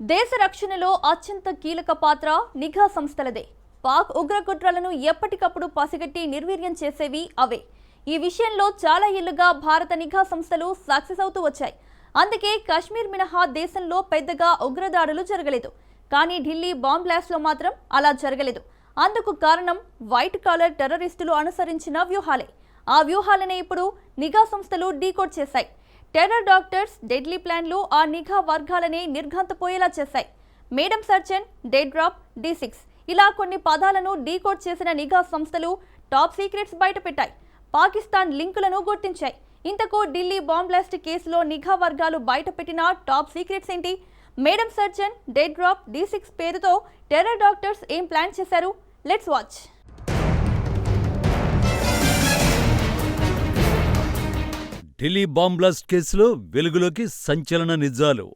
దేశ రక్షణలో అత్యంత కీలక పాత్ర నిఘా సంస్థలదే. పాక్ ఉగ్రకుట్రలను ఎప్పటికప్పుడు పసిగట్టి నిర్వీర్యం చేసేవి అవే. ఈ విషయంలో చాలా ఏళ్ళుగా భారత నిఘా సంస్థలు సక్సెస్ అవుతూ వచ్చాయి. అందుకే కశ్మీర్ మినహా దేశంలో పెద్దగా ఉగ్రదాడులు జరగలేదు. కానీ ఢిల్లీ బాంబ్ బ్లాస్ట్లో మాత్రం అలా జరగలేదు. అందుకు కారణం వైట్ కాలర్ టెర్రరిస్టులు అనుసరించిన వ్యూహాలే. ఆ వ్యూహాలనే ఇప్పుడు నిఘా సంస్థలు డీకోడ్ చేశాయి. టెర్రర్ డాక్టర్స్ డెడ్లీ ప్లాన్లు ఆ నిఘా వర్గాలనే నిర్ఘంతపోయేలా చేశాయి. Madam surgeon dead drop D six. ఇలా కొన్ని పదాలను డీకోడ్ చేసిన నిఘా సంస్థలు టాప్ సీక్రెట్స్ బయటపెట్టాయి. పాకిస్తాన్ లింకులను గుర్తించాయి. ఇంతకు ఢిల్లీ బాంబ్ బ్లాస్ట్ కేసులో నిఘా వర్గాలు బయటపెట్టిన టాప్ సీక్రెట్స్ ఏంటి? Madam surgeon dead drop D six పేరుతో టెర్రర్ డాక్టర్స్ ఏం ప్లాన్ చేశారు? Let's watch. Delhi bomb blast కేసులో వెలుగులోకి సంచలన నిజాలు.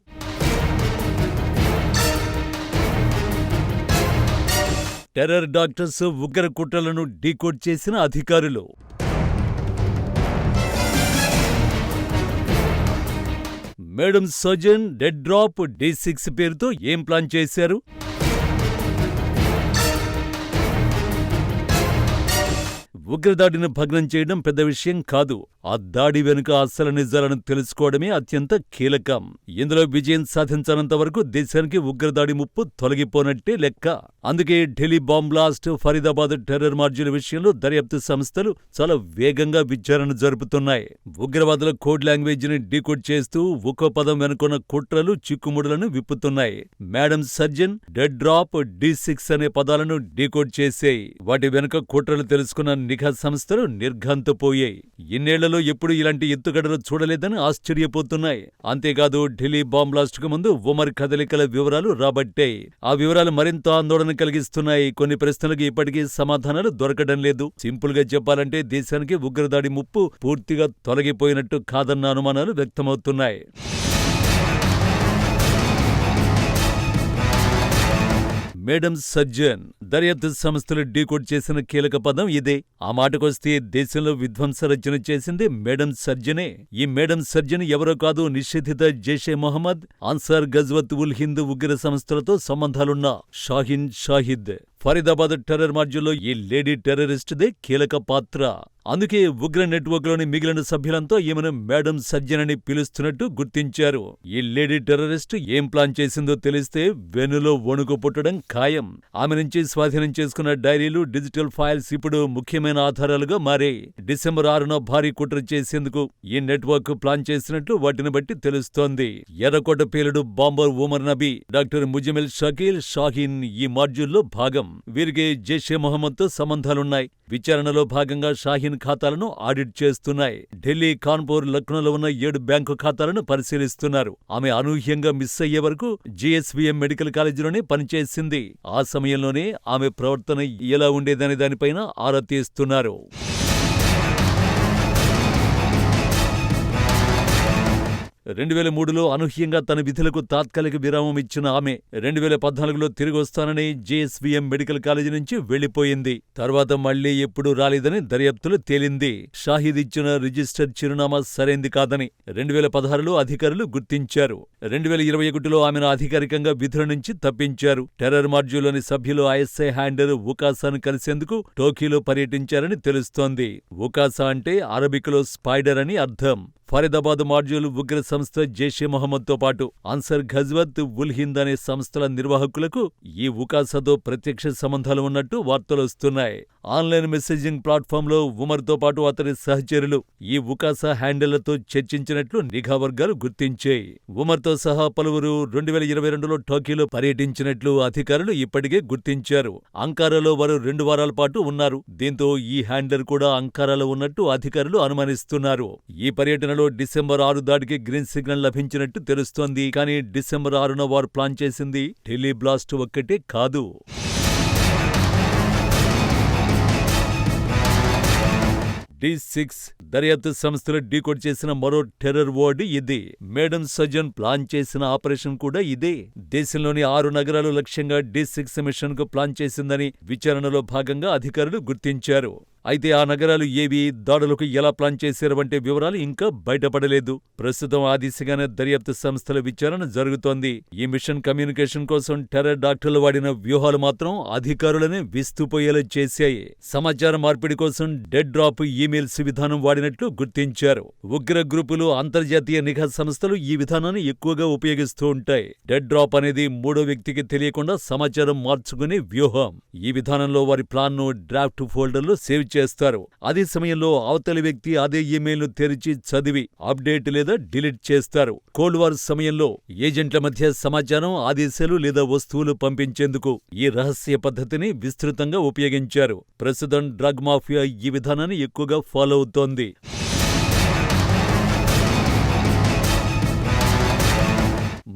టెర్రర్ డాక్టర్స్ ఉగ్ర కుట్రలను డీకోడ్ చేసిన అధికారులు. Madam surgeon dead drop D six పేరుతో ఏం ప్లాన్ చేశారు? ఉగ్రదాడిని భగ్నం చేయడం పెద్ద విషయం కాదు. ఆ దాడి వెనుక అసలు నిజాలను తెలుసుకోవడమే అత్యంత కీలకం. ఇందులో విజయం సాధించనంత వరకు దేశానికి ఉగ్రదాడి ముప్పు తొలగిపోనట్టే లెక్క. అందుకే Delhi bomb blast Faridabad terror మార్జీల విషయంలో దర్యాప్తు సంస్థలు చాలా వేగంగా విచారణ జరుపుతున్నాయి. ఉగ్రవాదుల కోడ్ లాంగ్వేజ్ని డీకోడ్ చేస్తూ ఒక్కో పదం వెనుకున్న కుట్రలు చిక్కుముడులను విప్పుతున్నాయి. Madam surgeon dead drop D six అనే పదాలను డీకోడ్ చేసేయి. వాటి వెనుక కుట్రలు తెలుసుకున్న నిఘా సంస్థలు నిర్ఘాంతపోయాయి ఇన్నేళ్ళలో ఎప్పుడు ఇలాంటి ఎత్తుగడలు చూడలేదని ఆశ్చర్యపోతున్నాయి. అంతేకాదు ఢిల్లీ బాంబ్ బ్లాస్ట్కు ముందు ఉమర్ కదలికల వివరాలు రాబట్టాయి. ఆ వివరాలు మరింత ఆందోళన కలిగిస్తున్నాయి. కొన్ని ప్రశ్నలకు ఇప్పటికీ సమాధానాలు దొరకడం లేదు. సింపుల్గా చెప్పాలంటే దేశానికి ఉగ్రదాడి ముప్పు పూర్తిగా తొలగిపోయినట్టు కాదన్న అనుమానాలు వ్యక్తమవుతున్నాయి. మేడం సజ్జన్ దర్యాప్తు సంస్థలు డీకోడ్ చేసిన కీలక పదం ఇదే. ఆ మాటకొస్తే దేశంలో విధ్వంస రచన చేసింది మేడం సర్జనే ఈ మేడం సర్జన్ ఎవరో కాదు నిషేధిత జైషే మొహమ్మద్ అన్సార్ గజ్వత్ ఉల్ హింద్ ఉగ్ర సంస్థలతో సంబంధాలున్న షాహిన్ షాహిద్. ఫరీదాబాద్ టెర్రర్ మార్జుల్లో ఈ లేడీ టెర్రరిస్టుదే కీలక పాత్ర. అందుకే ఉగ్ర నెట్వర్క్లోని మిగిలిన సభ్యులంతా ఈమెను మేడం సజ్జన్ అని పిలుస్తున్నట్టు గుర్తించారు. ఈ లేడీ టెర్రరిస్ట్ ఏం ప్లాన్ చేసిందో తెలిస్తే వెనులో వణుకు పుట్టడం ఖాయం. ఆమె నుంచి స్వాధీనం చేసుకున్న డైరీలు డిజిటల్ ఫైల్స్ ఇప్పుడు ముఖ్యమైన ఆధారాలుగా మారాయి డిసెంబర్ ఆరున భారీ కుట్ర చేసేందుకు ఈ నెట్వర్క్ ప్లాన్ చేసినట్లు వాటిని బట్టి తెలుస్తోంది. ఎర్రకోట పేలుడు బాంబర్ ఉమర్ నబీ డాక్టర్ ముజమిల్ షకీల్ షాహీన్ ఈ మాడ్యూల్లో భాగం. వీరికి జైషే మొహమ్మద్తో సంబంధాలున్నాయి. విచారణలో భాగంగా షాహీన్ ఖాతాలను ఆడిట్ చేస్తున్నాయి. ఢిల్లీ కాన్పూర్ లక్నోలో ఉన్న ఏడు బ్యాంకు ఖాతాలను పరిశీలిస్తున్నారు. ఆమె అనూహ్యంగా మిస్ అయ్యే వరకు జిఎస్విఎం మెడికల్ కాలేజీలోనే పనిచేసింది. ఆ సమయంలోనే ఆమె ప్రవర్తన ఎలా ఉండేదనే దానిపైన ఆరా తీస్తున్నారు. రెండు వేల మూడులో అనూహ్యంగా తన విధులకు తాత్కాలిక విరామం ఇచ్చిన ఆమె రెండు వేల పద్నాలుగులో తిరిగి వస్తానని జేఎస్వీఎం మెడికల్ కాలేజీ నుంచి వెళ్ళిపోయింది తర్వాత మళ్ళీ ఎప్పుడూ రాలేదని దర్యాప్తులో తేలింది. షాహిద్ ఇచ్చిన రిజిస్టర్ చిరునామా సరైంది కాదని రెండు వేల పదహారులో అధికారులు గుర్తించారు. రెండు వేల ఇరవై ఒకటిలో ఆమెను అధికారికంగా విధుల నుంచి తప్పించారు. టెర్రర్ మాడ్యూల్లోని సభ్యులు ఐఎస్ఐ హ్యాండర్ ఉకాసాను కలిసేందుకు టోకీలో పర్యటించారని తెలుస్తోంది. ఉకాసా అంటే అరబిక్లో స్పైడర్ అని అర్థం. ఫరీదాబాద్ మాడ్యూల్ ఉగ్ర సంస్థ జైషే మొహమ్మద్తో పాటు అన్సర్ ఘజ్వత్ ఉల్ హింద్ అనే సంస్థల నిర్వాహకులకు ఈ ఉకాసాతో ప్రత్యక్ష సంబంధాలు ఉన్నట్టు వార్తలొస్తున్నాయి ఆన్లైన్ మెసేజింగ్ ప్లాట్ఫామ్లో ఉమర్తో పాటు అతని సహచరులు ఈ ఉకాసా హ్యాండిళ్ళతో చర్చించినట్లు నిఘా వర్గాలు గుర్తించాయి. ఉమర్తో సహా పలువురు రెండు వేల ఇరవై రెండులో టోకీలో పర్యటించినట్లు అధికారులు ఇప్పటికే గుర్తించారు. అంకారాలో వారు రెండు వారాల పాటు ఉన్నారు. దీంతో ఈ హ్యాండర్ కూడా అంకారాలో ఉన్నట్టు అధికారులు అనుమానిస్తున్నారు. ఈ పర్యటనలో డిసెంబర్ ఆరు దాటికి గ్రీన్ సిగ్నల్ లభించినట్టు తెలుస్తోంది. కానీ డిసెంబర్ ఆరున వారు ప్లాన్ చేసింది ఢిల్లీ బ్లాస్ట్ ఒక్కటే కాదు. డి సిక్స్ దర్యాప్తు సంస్థలు డీకోడ్ చేసిన మరో టెర్రర్ వర్డ్ ఇది. మేడం సజన్ ప్లాన్ చేసిన ఆపరేషన్ కూడా ఇదే. దేశంలోని ఆరు నగరాలు లక్ష్యంగా డి సిక్స్ మిషన్కు ప్లాన్ చేసిందని విచారణలో భాగంగా అధికారులు గుర్తించారు. అయితే ఆ నగరాలు ఏవి దాడులకు ఎలా ప్లాన్ చేశారు వంటి వివరాలు ఇంకా బయటపడలేదు. ప్రస్తుతం ఆ దిశగానే దర్యాప్తు సంస్థల విచారణ జరుగుతోంది. ఈ మిషన్ కమ్యూనికేషన్ కోసం టెర్రర్ డాక్టర్లు వాడిన వ్యూహాలు మాత్రం అధికారులనే విస్తుపోయేలా చేశాయి. సమాచార మార్పిడి కోసం డెడ్ డ్రాప్ ఈమెయిల్స్ విధానం వాడినట్లు గుర్తించారు. ఉగ్ర గ్రూపులు అంతర్జాతీయ నిఘా సంస్థలు ఈ విధానాన్ని ఎక్కువగా ఉపయోగిస్తూ ఉంటాయి. డెడ్ డ్రాప్ అనేది మూడో వ్యక్తికి తెలియకుండా సమాచారం మార్చుకునే వ్యూహం. ఈ విధానంలో వారి ప్లాన్ను డ్రాఫ్ట్ ఫోల్డర్లో సేవ్ చేస్తారు. అదే సమయంలో అవతలి వ్యక్తి అదే ఇమెయిల్ను తెరిచి చదివి అప్డేట్ లేదా డిలీట్ చేస్తారు. కోల్డ్ వార్ సమయంలో ఏజెంట్ల మధ్య సమాచారం ఆదేశాలు లేదా వస్తువులు పంపించేందుకు ఈ రహస్య పద్ధతిని విస్తృతంగా ఉపయోగించారు. ప్రస్తుతం డ్రగ్ మాఫియా ఈ విధానాన్ని ఎక్కువగా ఫాలో అవుతోంది.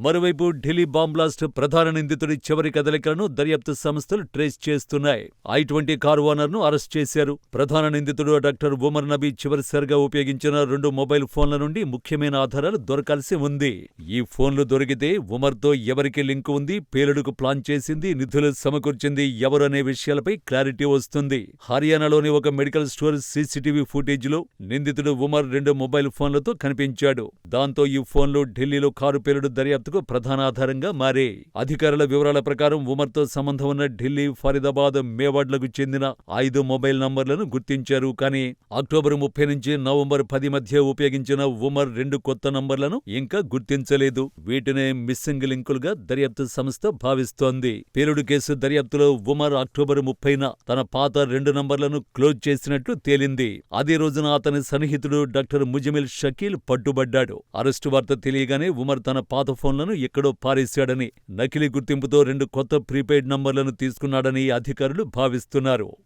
మరోవైపు ఢిల్లీ బాంబ్లాస్ట్ ప్రధాన నిందితుడి చివరి కదలికలను దర్యాప్తు సంస్థలు ట్రేస్ చేస్తున్నాయి. ఐ ట్వంటీ కారు ఓనర్ను అరెస్ట్ చేశారు. ప్రధాన నిందితుడు డాక్టర్ ఉమర్ నబీ చివరిసారిగా ఉపయోగించిన రెండు మొబైల్ ఫోన్ల నుండి ముఖ్యమైన ఆధారాలు దొరకాల్సి ఉంది. ఈ ఫోన్లు దొరికితే ఉమర్తో ఎవరికి లింక్ ఉంది పేలుడుకు ప్లాన్ చేసింది నిధులు సమకూర్చింది ఎవరు అనే విషయాలపై క్లారిటీ వస్తుంది. హర్యానాలోని ఒక మెడికల్ స్టోర్ సీసీటీవీ ఫుటేజ్లో నిందితుడు ఉమర్ రెండు మొబైల్ ఫోన్లతో కనిపించాడు. దాంతో ఈ ఫోన్లు ఢిల్లీలో కారు పేలుడు దర్యాప్తు ప్రధాన ఆధారంగా మారే. అధికారుల వివరాల ప్రకారం ఉమర్తో సంబంధం ఉన్న ఢిల్లీ ఫరీదాబాద్ మేవాడ్లకు చెందిన ఐదు మొబైల్ నంబర్లను గుర్తించారు. కానీ అక్టోబర్ ముప్పై నుంచి నవంబర్ పది మధ్య ఉపయోగించిన ఉమర్ రెండు కొత్త నంబర్లను ఇంకా గుర్తించలేదు. వీటినే మిస్సింగ్ లింకులుగా దర్యాప్తు సంస్థ భావిస్తోంది. పేలుడు కేసు దర్యాప్తులో ఉమర్ అక్టోబర్ ముప్పైన తన పాత రెండు నంబర్లను క్లోజ్ చేసినట్లు తేలింది. అదే రోజున అతని సన్నిహితుడు డాక్టర్ ముజమిల్ షకీల్ పట్టుబడ్డాడు. అరెస్టు వార్త తెలియగానే ఉమర్ తన పాత ఫోన్లను ఎక్కడో పారేశాడని నకిలీ గుర్తింపుతో రెండు కొత్త ప్రీపెయిడ్ నంబర్లను తీసుకున్నాడని అధికారులు భావిస్తున్నారు.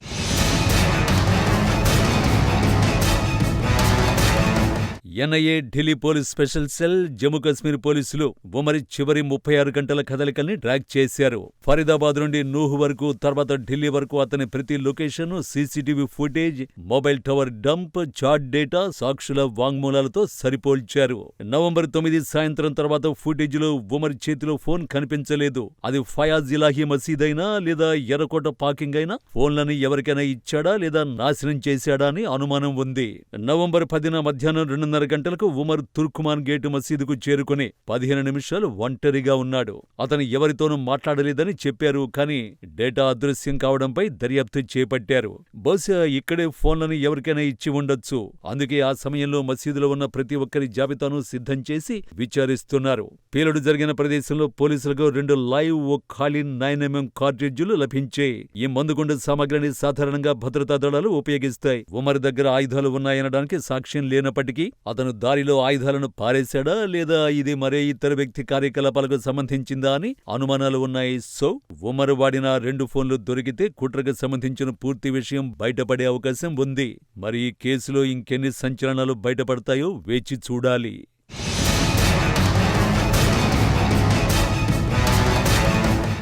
NIA Delhi police special cell Jammu Kashmir పోలీసులు ఉమరి చివరి ముప్పై ఆరు గంటల కదలికల్ని ట్రాక్ చేశారు. ఫరీదాబాద్ నుండి నూహ్ వరకు తర్వాత ఢిల్లీ వరకు అతని ప్రతి location CCTV footage mobile tower dump chat data సాక్షుల వాంగ్మూలాలతో సరిపోల్చారు. నవంబర్ తొమ్మిది సాయంత్రం తర్వాత ఫుటేజ్లో ఉమర్ చేతిలో ఫోన్ కనిపించలేదు. అది ఫయాజ్ ఇలాహీ మసీద్ అయినా లేదా ఎర్రకోట పాకింగ్ అయినా ఫోన్లని ఎవరికైనా ఇచ్చాడా లేదా నాశనం చేశాడా అని అనుమానం ఉంది. నవంబర్ పదిన మధ్యాహ్నం రెండున్నర గంటలకు ఉమర్ తుర్కుమాన్ గేటు మసీదుకు చేరుకుని పదిహేను నిమిషాలు ఒంటరిగా ఉన్నాడు. అతను ఎవరితోనూ మాట్లాడలేదని చెప్పారు కానీ డేటా అదృశ్యం కావడంపై దర్యాప్తు చేపట్టారు. బహుశా ఇక్కడే ఫోన్లను ఎవరికైనా ఇచ్చి ఉండొచ్చు. అందుకే ఆ సమయంలో మసీదులో ఉన్న ప్రతి ఒక్కరి జాబితాను సిద్ధం చేసి విచారిస్తున్నారు. పేలుడు జరిగిన ప్రదేశంలో పోలీసులకు రెండు లైవ్ ఓ ఖాళీ నైన్ ఎంఎం కార్ట్రిడ్జులు లభించాయి. ఈ మందుగుండు సామగ్రిని సాధారణంగా భద్రతా దళాలు ఉపయోగిస్తాయి. ఉమర్ దగ్గర ఆయుధాలు ఉన్నాయనడానికి సాక్ష్యం లేనప్పటికీ అతను దారిలో ఆయుధాలను పారేశాడా లేదా ఇది మరే ఇతర వ్యక్తి కార్యకలాపాలకు సంబంధించిందా అని అనుమానాలు ఉన్నాయి. సో ఉమర్ వాడిన రెండు ఫోన్లు దొరికితే కుట్రకు సంబంధించిన పూర్తి విషయం బయటపడే అవకాశం ఉంది. మరి ఈ కేసులో ఇంకెన్ని సంచలనాలు బయటపడతాయో వేచి చూడాలి.